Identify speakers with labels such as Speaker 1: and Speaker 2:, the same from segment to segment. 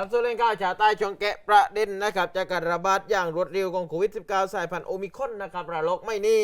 Speaker 1: ครับส่วนเรื่องข่าวชาวใต้ช่องแกะประเด็นนะครับจากการระบาดอย่างรวดเร็วของโควิด -19 สายพันธุ์โอมิครอนนะครับระลอกไม่นี่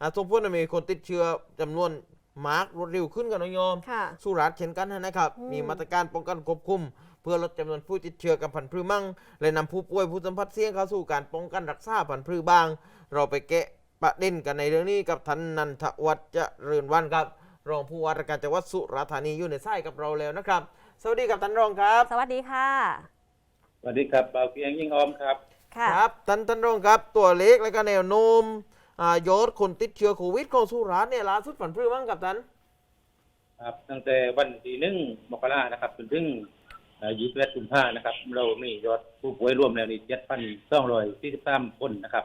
Speaker 1: อ่าส่งผลให้มีคนติดเชื้อจำนวนมากรวดเร็วขึ้นกันน้องโยม
Speaker 2: ค่ะ
Speaker 1: สุราษฎร์เช่นกันนะครับ
Speaker 2: อืม
Speaker 1: มีมาตรการป้องกันควบคุม เพื่อลดจำนวนผู้ติดเชื้อกับผันพืมังและนำผู้ป่วยผู้สัมผัสเสี่ยงเข้าสู่การป้องกันรักษาผันพืบาง เราไปแกะประเด็นกันในเรื่องนี้กับท่านนันทวัฒน์เจริญวันครับรองผู้ว่าราชการจังหวัดสุราษฎร์ธานีอยู่ในสายกับเราแล้วนะครับ สวัสดีครับท่านรองครับ
Speaker 2: สวัสดีค่ะ
Speaker 3: สวัสดีครับบ่าวเพียงยิ่งออมครับ
Speaker 2: ค่ะ
Speaker 1: ครับท่านท่านรองครับตัวเลขและก็แนวโน้มอ่ายอดคนติดเชื้อโควิดของสุราษฎร์เนี่ยล่าสุดผันพืมั้งกับท่าน
Speaker 3: ครับ ตั้งแต่วันที่หนึ่งมกรานะครับจนถึงยี่สิบเอ็ดกุมภานะครับ เรามียอดผู้ป่วยรวมแล้วนี่เจ็ดพันสองร้อยสี่สิบสามคนนะครับ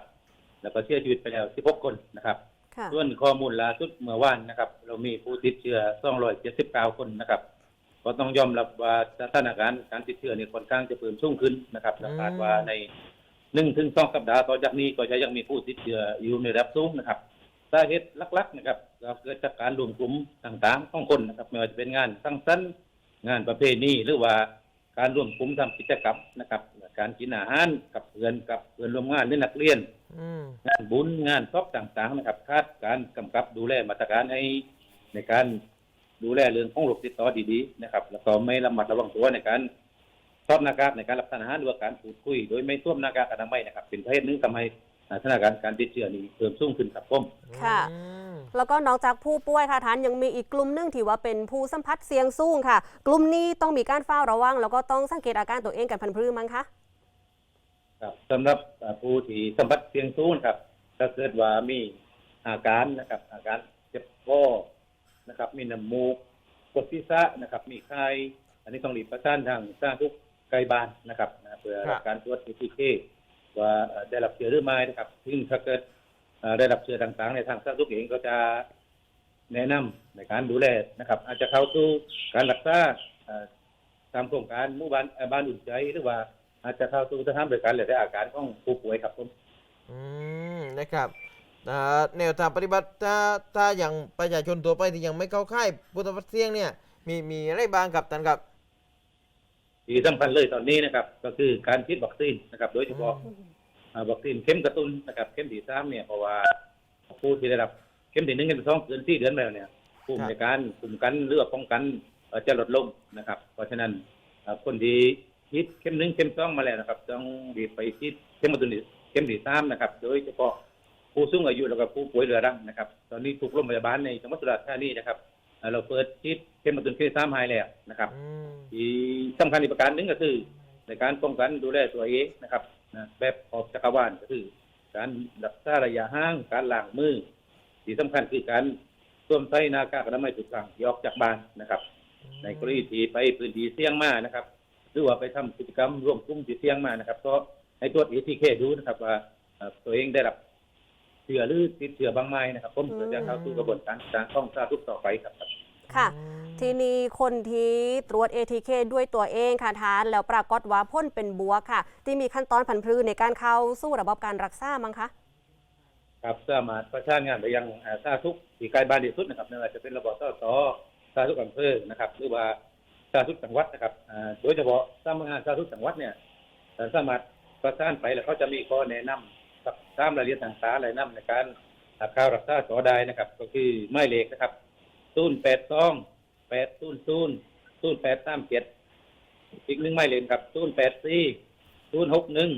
Speaker 3: แล้วก็เสียชีวิตไปแล้วสิบหกคนนะครับ
Speaker 2: ค่ะ
Speaker 3: ส่วนข้อมูลล่าสุดเมื่อวานนะครับ เรามีผู้ติดเชื้อสองร้อยเจ็ดสิบเก้าคนนะครับ ก็ต้องยอมรับว่าสถานการณ์การติดเชื้อนี่ค่อนข้างจะเพิ่มสูงขึ้นนะครับและคาดว่าในหนึ่งถึงสองสัปดาห์ต่อจากนี้ก็จะยังมีผู้ติดเชื้ออยู่ในระดับสูงนะครับสาเหตุหลักๆนะครับก็เกิดจากการรวมกลุ่มต่างๆของคนนะครับไม่ว่าจะเป็นงานสังสรรค์งานประเพณีหรือว่าการรวมกลุ่มทำกิจกรรมนะครับการกินอาหารกับเพื่อนกับเพื่อนร่วมงานหรือนักเรียน
Speaker 1: อืม
Speaker 3: งานบุญงานซอบต่างๆนะครับคาดการกำกับดูแลมาตรการให้ในการ ดูแลเรื่องของโรคติดต่อดีๆนะครับ แล้วก็ไม่ระมัดระวังตัวในการทอดหน้ากากในการรับประทานอาหารหรือว่าการพูดคุย โดยไม่สวมหน้ากากอนามัยนะครับ เป็นประเภทหนึงทำให้อ่าสถานการณ์การติดเชื้อนี้เพิ่มสูงขึ้นครับผม
Speaker 2: ค่ะ
Speaker 1: อืม
Speaker 2: แล้วก็นอกจากผู้ป่วยค่ะท่านยังมีอีกกลุ่มหนึงที่ว่าเป็นผู้สัมผัสเสี่ยงสูงค่ะ กลุ่มนี้ต้องมีการเฝ้าระวัง แล้วก็ต้องสังเกตอาการตัวเองกันพันพรืมั้งคะ
Speaker 3: ครับสำหรับอ่าผู้ที่สัมผัสเสี่ยงสูงครับถ้าเกิดว่ามีอาการนะครับอาการเจ็บคอ นะครับ มีน้ำมูกปวดศีรษะนะครับ มีไข้อันนี้ต้องรีบประสานทางสร้างทุกไกลบ้านนะครับนะเพื่อรับการตรวจทีทีเคว่าเอ่อได้รับเชื้อหรือไม่นะครับ ซึ่งถ้าเกิดเอ่อได้รับเชื้อต่างๆ ในทางสร้างทุกเองก็จะแนะนำในการดูแลนะครับ อาจจะเข้าสู่การรักษาเอ่อตามโครงการหมู่บ้านเอ่อบ้านอุ่นใจหรือว่าอาจจะเข้าสู่สถานบริการหรือได้อาการของผู้ป่วยครับผม
Speaker 1: อืมนะครับ อ่าแนวทางปฏิบัติถ้าถ้าอย่างประชาชนทั่วไปที่ยังไม่เข้าค่ายผู้สัมผัสเสี่ยงเนี่ยมีมีอะไรบ้างครับท่านครับ
Speaker 3: ที่สำคัญเลยตอนนี้นะครับ ก็คือการฉีดวัคซีนนะครับ โดยเฉพาะอ่าวัคซีนเข็มกระตุ้นนะครับเข็มที่สามเนี่ยเพราะว่าผู้ที่ได้รับเข็มที่หนึ่งเข็มที่สองเกินสี่เดือนไปแล้วเนี่ยภูมิในการคุมกันหรือว่าป้องกันเอ่อจะลดลงนะครับ เพราะฉะนั้นอ่าคนที่ฉีดเข็มหนึ่งเข็มสองมาแล้วนะครับ ต้องรีบไปฉีดเข็มกระตุ้นเข็มที่สามนะครับ โดยเฉพาะ ผู้สูงอายุแล้วก็ผู้ป่วยเรื้อรังนะครับ ตอนนี้ทุกโรงพยาบาลในจังหวัดสุราษฎร์ธานีนะครับอ่าเราเปิดฉีดเข็มกระตุ้นเข็มที่สามให้แล้วนะครับ
Speaker 1: อืม
Speaker 3: ที่สำคัญอีกประการหนึ่งก็คือในการป้องกันดูแลตัวเองนะครับนะแบบออกจักรวาลก็คือ การรักษาระยะห่าง การล้างมือที่สำคัญคือการสวมใส่หน้ากากอนามัยทุกครั้งที่ออกจากบ้านนะครับ ในกรณีที่ไปพื้นที่เสี่ยงมานะครับ หรือว่าไปทำกิจกรรมร่วมกลุ่มที่เสี่ยงมานะครับ ก็ให้ตรวจเอทีเคดูนะครับ ว่าเอ่อตัวเองได้รับเชื้อหรือติดเชื้อบางไหมนะครับผมเพื่อจะเข้าสู่กระบวนการการป้องกันทุกต่อไปครับ
Speaker 2: ค่ะ
Speaker 1: อืม
Speaker 2: ทีนี้คนที่ตรวจ ATK ด้วยตัวเองค่ะทาน แล้วปรากฏว่าพ่นเป็นบวกค่ะ ที่มีขั้นตอนผันพรืในการเข้าสู้ระบบการรักษามั้งคะ
Speaker 3: ครับสามารถประชานงานไปยังอ่าสาธารณสุขที่ใกล้บ้านที่สุดนะครับไม่ว่าจะเป็นระบบสสสาธารณสุขอำเภอนะครับ หรือว่าสาธารณสุขจังหวัดนะครับอ่าโดยเฉพาะสำนักงานสาธารณสุขจังหวัดเนี่ยเอ่อสามารถประสานไปแล้วเขาจะมีข้อแนะนำ กับตามรายละเอียดต่างๆรายนำในการอ่าข่าวรักษาต่อได้นะครับ ก็คือหมายเลขนะครับศูนย์แปดสองแปดศูนย์ศูนย์ศูนย์แปดสามเจ็ดอีกหนึ่งหมายเลขครับศูนย์แปดสี่ศูนย์หกหนึ่ง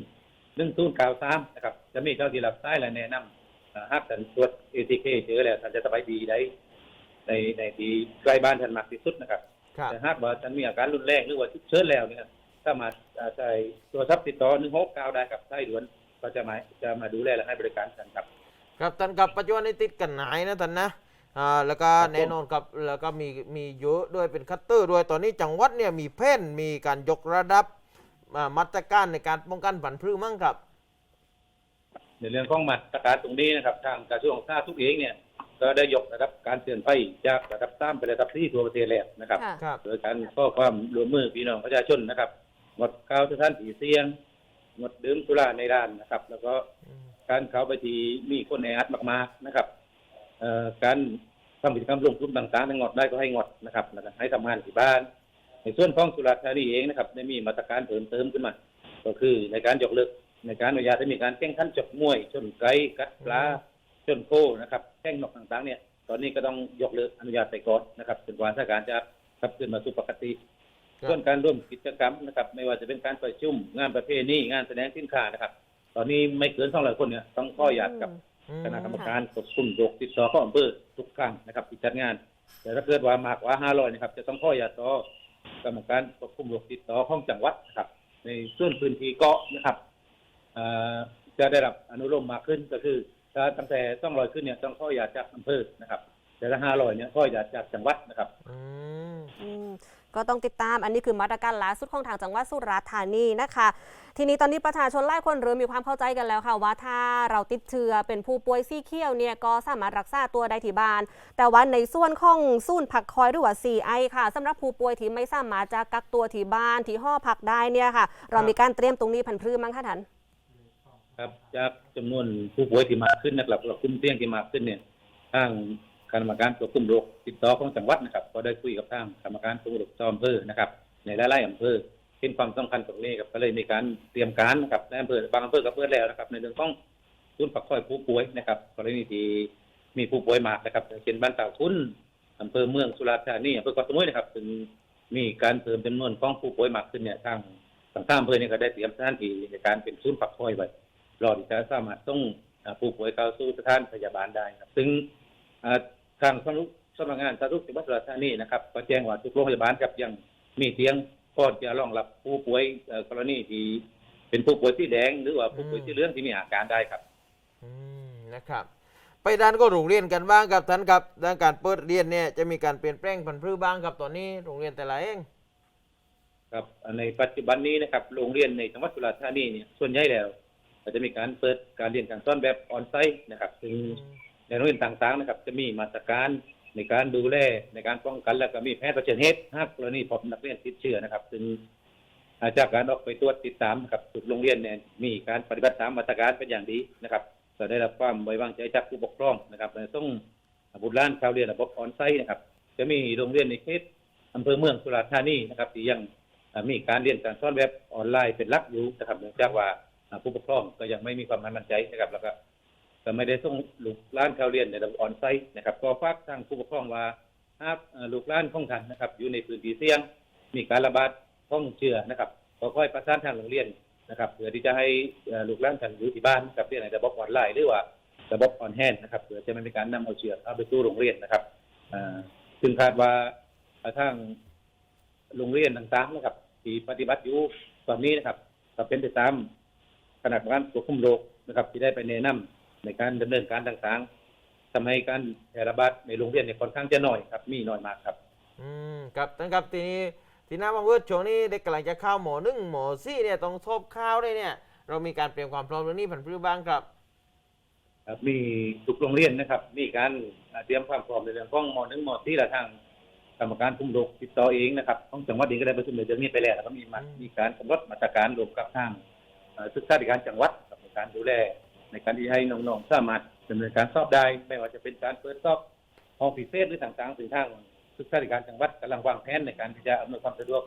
Speaker 3: หนึ่งศูนย์เก้าสามนะครับ จะมีเจ้าที่รับสายและแนะนำอ่าหากท่านตรวจ ATK เจอแล้วท่านจะสบายดีได้ในในที่ใกล้บ้านท่านมากที่สุดนะครับ
Speaker 1: ครับ
Speaker 3: แต่หากว่าท่านมีอาการรุนแรงหรือว่าฉุกเฉินแล้วเนี่ยสามารถอ่าใช้โทรศัพท์ติดต่อ169ได้กับสายด่วน ก็จะมาจะมาดูแลและให้บริการกันครับ
Speaker 1: ครับท่านครับปัจจุบันนี้ติดกันหนายนะท่านนะอ่าแล้วก็
Speaker 3: ครับผม
Speaker 1: แน่นอนครับแล้วก็มีมีเยอะด้วยเป็นคัตเตอร์ด้วยตอนนี้จังหวัดเนี่ยมีเพ่นมีการยกระดับอ่ามาตรการในการป้องกันผันพืชมั่งครับ
Speaker 3: ในเรื่องของมาตรการตรงนี้นะครับ ทางกระทรวงสาธารณสุขเองเนี่ย ก็ได้ยกระดับการเตือนภัยจากระดับสามไประดับสี่ทั่วประเทศแล้วนะครับ
Speaker 2: ค่ะ
Speaker 1: ครับ
Speaker 3: โดยการข้อความร่วมมือพี่น้องประชาชนนะครับ งดข้าวทุกท่านสีเสียง งดดื่มสุราในร้านนะครับ แล้วก็การเข้าไปที่มีคนแออัดมากๆนะครับเอ่อการทำกิจกรรมรวมกลุ่มต่างๆทั้งงดได้ก็ให้งดนะครับแล้วก็ให้ทำงานที่บ้าน ในส่วนของสุราษฎร์ธานีเองนะครับได้มีมาตรการเพิ่มเติมขึ้นมา ก็คือในการยกเลิกในการอนุญาตให้มีการแข่งขันจกมวย ชนไก่กัดปลาชนโคนะครับแข่งนกต่างๆเนี่ย ตอนนี้ก็ต้องยกเลิกอนุญาตไปก่อนนะครับจนกว่าสถานการณ์จะกลับคืนมาสู่ปกติ ส่วนการร่วมกิจกรรมนะครับ ไม่ว่าจะเป็นการประชุมงานประเพณีงานแสดงสินค้านะครับ ตอนนี้ไม่เกินสองร้อยคนเนี่ยต้องข้ออนุญาตกับ
Speaker 1: อืม
Speaker 3: คณะกรรมการควบคุมโรคติดต่อของอำเภอทุกครั้งนะครับที่จัดงาน แต่ถ้าเกิดว่ามากกว่าห้าร้อยนะครับ จะต้องข้ออนุญาตต่อกรรมการควบคุมโรคติดต่อของจังหวัดนะครับ ในส่วนพื้นที่เกาะนะครับเอ่อจะได้รับอนุโลมมากขึ้นก็คือถ้าตั้งแต่ต้องรอยขึ้นเนี่ยต้องข้ออนุญาตจากอำเภอนะครับ แต่ถ้าห้าร้อยเนี่ยข้ออนุญาตจากจังหวัดนะครับ
Speaker 1: อืม
Speaker 2: อืม ก็ต้องติดตามอันนี้คือมาตรการล่าสุดของทางจังหวัดสุราษฎร์ธานีนะคะ ทีนี้ตอนนี้ประชาชนหลายคนเริ่มมีความเข้าใจกันแล้วค่ะว่าถ้าเราติดเชื้อเป็นผู้ป่วยซี่เคี้ยวเนี่ยก็สามารถรักษาตัวได้ที่บ้าน แต่ว่าในส่วนของศูนย์พักคอยหรือว่า CI ค่ะสำหรับผู้ป่วยที่ไม่สามารถจะกักตัวที่บ้านที่ห้อพักได้เนี่ยค่ะ เรามีการเตรียมตรงนี้พันพรื้มั้งคะท่าน
Speaker 3: ครับจากจำนวนผู้ป่วยที่มาขึ้นนะครับเราคุ้มเตียงที่มาขึ้นเนี่ยทาง คณะกรรมการควบคุมโรคติดต่อของจังหวัดนะครับ ก็ได้คุยกับทางกรรมการควบคุมโรคจอมอำเภอนะครับ ในหลายๆอำเภอเห็นความสำคัญตรงนี้ครับก็เลยมีการเตรียมการนะครับในอำเภอบางอำเภอก็เปิดแล้วนะครับ ในเรื่องของศูนย์ปักคอยผู้ป่วยนะครับกรณีที่มีผู้ป่วยมากนะครับเช่นบ้านตาทุนอำเภอเมืองสุราษฎร์ธานีอำเภอเกาะสมุยนะครับถึงมีการเพิ่มจำนวนของผู้ป่วยมากขึ้นเนี่ยทางทางอำเภอเนี่ยก็ได้เตรียมสถานที่ในการเป็นศูนย์ปักคอยไว้รอที่จะสามารถส่งอ่าผู้ป่วยเข้าสู่สถานพยาบาลได้ครับ ซึ่ง ทางสำนักสำนักงานสาธารณสุขจังหวัดสุราษฎร์ธานีนะครับก็แจ้งว่าทุกโรงพยาบาลครับยังมีเตียงพอจะรองรับผู้ป่วยเอ่อกรณีที่เป็นผู้ป่วยที่แดงหรือว่าผู้ป่วยที่เหลืองที่มีอาการได้ครับ
Speaker 1: อืมนะครับ ไปด้านก็โรงเรียนกันบ้างครับท่านครับด้านการเปิดเรียนเนี่ยจะมีการเปลี่ยนแปลงผันพรือบ้างครับตอนนี้โรงเรียนแต่ละเอง
Speaker 3: ครับในปัจจุบันนี้นะครับโรงเรียนในจังหวัดสุราษฎร์ธานีเนี่ยส่วนใหญ่แล้วก็จะมีการเปิดการเรียนการสอนแบบออนไซต์นะครับซึ่ง ในโรงเรียนต่างๆนะครับ จะมีมาตรการในการดูแลในการป้องกันแล้วก็มีแพทย์ประเชิญเหตุหากกรณีพบนักเรียนติดเชื้อนะครับ ซึ่งอาจากการออกไปตรวจติดตามนะครับทุกโรงเรียนเนี่ยมีการปฏิบัติตามมาตรการเป็นอย่างดีนะครับก็ได้รับความไว้วางใจจากผู้ปกครองนะครับและต้องบุตรหลานชาวเรียนระบบออนไซต์นะครับ จะมีโรงเรียนในเขตอำเภอเมืองสุราษฎร์ธานีนะครับที่ยังมีการเรียนการสอนแบบออนไลน์เป็นหลักอยู่นะครับเนื่องจากว่าอ่าผู้ปกครองก็ยังไม่มีความมั่นใจนะครับแล้วก็ ก็ไม่ได้ส่งลูกล้านเข้าเรียนในระบบออนไซต์นะครับก็ฝากทางผู้ปกครองว่าหากลูกล้านของท่านนะครับ อยู่ในพื้นที่เสี่ยง มีการระบาดของเชื้อนะครับก็ค่อยประสานทางโรงเรียนนะครับเพื่อที่จะให้ลูกล้านท่านอยู่ที่บ้านกับเรียนในระบบออนไลน์หรือว่าระบบออนแฮนนะครับเพื่อจะไม่มีการนำเอาเชื้อเข้าไปสู่โรงเรียนนะครับอ่าซึ่งคาดว่าทางโรงเรียนต่างๆนะครับที่ปฏิบัติอยู่ตอนนี้นะครับก็เป็นไปตามคณะกรรมการควบคุมโรคนะครับ ที่ได้ไปแนะนำ ในการดำเนินการต่างๆทำให้การแพร่ระบาดในโรงเรียนเนี่ยค่อนข้างจะน้อยครับ มีน้อยมากครับ
Speaker 1: อืมครับท่านครับทีนี้ที่น้ามาเวิร์ดช่วงนี้เด็กกำลังจะเข้าหมอหนึ่งหมอซี่เนี่ยต้องทบข้าวเลยเนี่ย เรามีการเตรียมความพร้อมเรื่องนี้ผันพรือบ้างครับ
Speaker 3: ครับมีทุกโรงเรียนนะครับ มีการอ่าเตรียมความพร้อมในเรื่องของมหนึ่งมที่ละทางกรรมการคุมโรคติดต่อเองนะครับของจังหวัดเองก็ได้ประชุมในเรื่องนี้ไปแล้วแล้วก็มีมา
Speaker 1: อืม
Speaker 3: มีการกำหนดมาตรการรวมกับทางเอ่อศึกษาธิการจังหวัดกับในการดูแล ในการที่ให้น้องๆสามารถดำเนินการสอบได้ไม่ว่าจะเป็นการเปิดสอบห้องพิเศษหรือต่างๆถึงทางศึกษาธิการจังหวัดกำลังวางแผนในการที่จะอำนวยความสะดวก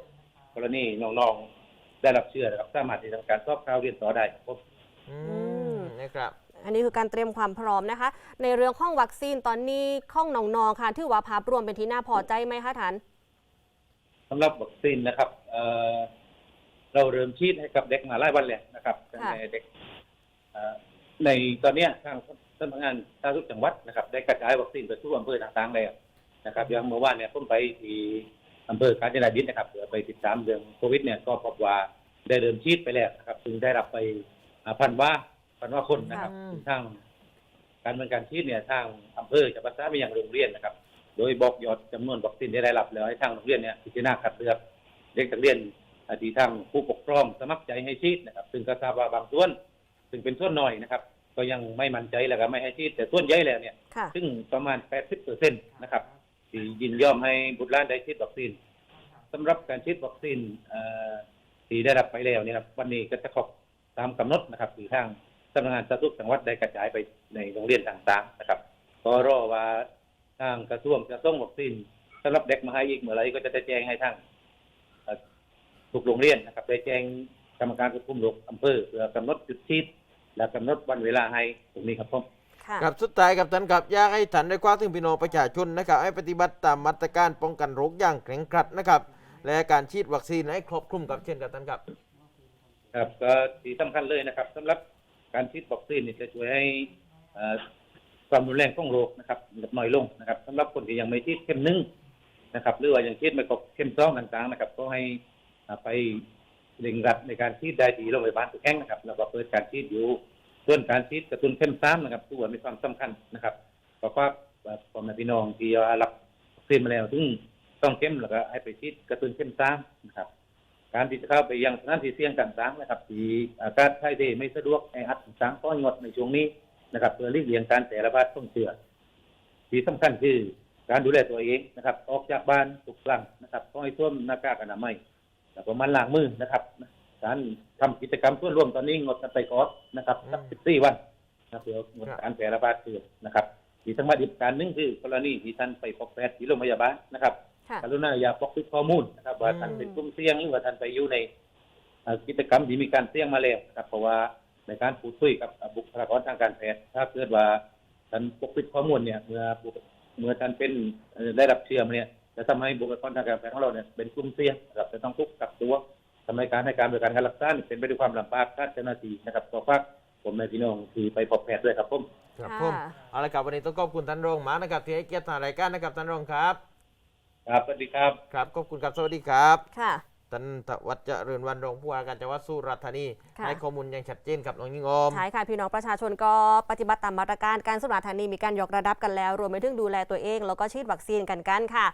Speaker 3: กรณีน้องๆได้รับเชื้อนะครับสามารถที่จะทำการสอบเข้าเรียนต่อได้ครับผม
Speaker 1: อื
Speaker 2: ม
Speaker 1: มนะครับ
Speaker 2: อันนี้คือการเตรียมความพร้อมนะคะ ในเรื่องของวัคซีนตอนนี้ข้องน้องๆค่ะถือว่าภาพรวมเป็นที่น่าพอใจไหมคะท่าน
Speaker 3: สำหรับวัคซีนนะครับเอ่อเราเริ่มฉีดให้กับเด็กมาหลายวันแล้วนะครับตั้งแต่เด็กเอ่อ ในตอนเนี้ยทางสำนักงานสาธารณสุขจังหวัดนะครับ ได้กระจายวัคซีนไปทั่วอำเภอต่างๆแล้วนะครับอย่างเมื่อวานเนี่ยผมไปที่อำเภอกาญจนาดิษฐ์นะครับเพื่อไปติดตามเรื่องโควิดเนี่ยก็พบว่าได้เริ่มฉีดไปแล้วนะครับซึ่งได้รับไปอ่าพันว่าพันว่าคนนะครับ
Speaker 1: ค่ะ
Speaker 3: ซึ่งทางการดำเนินการฉีดเนี่ยทางอำเภอจะประสานไปยังโรงเรียนนะครับ โดยบอกยอดจำนวนวัคซีนที่ได้รับแล้วให้ทางโรงเรียนเนี่ยพิจารณาคัดเลือกเด็กนักเรียนอ่าที่ทางผู้ปกครองสมัครใจให้ฉีดนะครับ ซึ่งก็ทราบว่าบางส่วน ซึ่งเป็นส่วนน้อยนะครับ ก็ยังไม่มั่นใจแล้วก็ไม่ให้ฉีดแต่ส่วนใหญ่แล้วเนี่ย
Speaker 2: ค่ะ
Speaker 3: ซึ่งประมาณ 80เปอร์เซ็นต์นะครับที่ยินยอมให้บุตรหลานได้ฉีดวัคซีนสำหรับการฉีดวัคซีนเอ่อที่ได้รับไปแล้วเนี่ยครับวันนี้ก็จะครบตามกำหนดนะครับที่ทางสำนักงานสาธารณสุขจังหวัดได้กระจายไปในโรงเรียนต่างๆนะครับก็รอว่าทางกระทรวงจะส่งวัคซีนสำหรับเด็กมาให้อีกเมื่อไหรก็จะได้แจ้งให้ทางทุกโรงเรียนนะครับ ได้แจ้ง กรรมการควบคุมโรคอำเภอเพื่อกำหนดจุดฉีดและกำหนดวันเวลาให้ตรงนี้ครับผม
Speaker 2: ค่ะ
Speaker 1: ครับสุดท้ายกับท่านครับอยากให้ท่านได้คว้าถึงพี่น้องประชาชนนะครับให้ปฏิบัติตามมาตรการป้องกันโรคอย่างเคร่งครัดนะครับ และการฉีดวัคซีนให้ครอบคลุมกับเช่นกับท่านครับ
Speaker 3: ครับก็ที่สำคัญเลยนะครับสำหรับการฉีดวัคซีนเนี่ยจะช่วยให้เอ่อความรุนแรงของโรคนะครับลดน้อยลงนะครับสำหรับคนที่ยังไม่ฉีดเข็มหนึ่งนะครับ หรือว่ายังฉีดไม่ครบเข็มสองต่างๆนะครับก็ให้อ่าไป เร่งรัดในการฉีดได้ที่โรงพยาบาลทุกแห่งนะครับแล้วก็เปิดการฉีดอยู่ส่วนการฉีดกระตุ้นเข็มสามนะครับตัวมีความสำคัญนะครับเพราะว่าพ่อแม่พี่น้องที่รับวัคซีนมาแล้วถึงต้องเข็มแล้วก็ให้ไปฉีดกระตุ้นเข็มสามนะครับการที่จะเข้าไปยังสถานที่เสี่ยงต่างๆนะครับที่อากาศถ่ายเทไม่สะดวกแออัดต่างๆก็งดในช่วงนี้นะครับเพื่อหลีกเลี่ยงการแพร่ระบาดของเชื้อที่สำคัญคือการดูแลตัวเองนะครับ ออกจากบ้านทุกครั้งนะครับต้องให้สวมหน้ากากอนามัย แล้วก็หมันล้างมือนะครับการทำกิจกรรมส่วนรวมตอนนี้งดกันไปก่อนนะครับสัก
Speaker 1: อืม
Speaker 3: 14วันนะครับเพื่องด
Speaker 1: ครับ
Speaker 3: การแพร่ระบาดเชื้อนะครับที่สำคัญอีกการหนึ่งคือกรณีที่ท่านไปพบแพทย์ที่โรงพยาบาลนะครับ
Speaker 2: ค่ะ
Speaker 3: กรุณาอย่าปกปิดข้อมูลนะครับว่า
Speaker 1: อืม
Speaker 3: ท่านเป็นกลุ่มเสี่ยงหรือว่าท่านไปอยู่ในเอ่อกิจกรรมที่มีการเสี่ยงมาแล้วนะครับ เพราะว่าในการพูดคุยกับบุคลากรทางการแพทย์ถ้าเกิดว่าท่านปกปิดข้อมูลเนี่ย เมื่อบุคเมื่อท่านเป็นเอ่อได้รับเชื้อมาเนี่ย จะทำให้บุคลากรทางการแพทย์ของเราเนี่ยเป็นกลุ่มเสี่ยงนะครับจะต้องทุกกักตัวทำให้การให้การบริการการรักษาเนี่ยเป็นไปด้วยความลำบากค่าเจ้าหน้าที่นะครับขอฝากผมในพี่น้องที่ไปพบแพทย์ด้วยครับผม
Speaker 1: ครับ
Speaker 2: ค่ะ
Speaker 1: ผมเอาละครับวันนี้ต้องขอบคุณท่านรองมากนะครับที่ให้เกียรติทางรายการนะครับท่านรองครับ
Speaker 3: ครับสวัสดีครับ
Speaker 1: ครับขอบคุณครับสวัสดีครับ
Speaker 2: ค่ะ
Speaker 1: ท่านตวัดเจริญวันรองผู้ว่าการจังหวัดสุราษฎร์ธานี
Speaker 2: ค่ะ
Speaker 1: ให้ข้อมูลอย่างชัดเจนครับน้องยิ่งอม
Speaker 2: ใช่ค่ะพี่น้องประชาชนก็ปฏิบัติตามมาตรการการสุราษฎร์ธานีมีการยกระดับกันแล้ว รวมไปถึงดูแลตัวเอง แล้วก็ฉีดวัคซีนกันกันค่ะ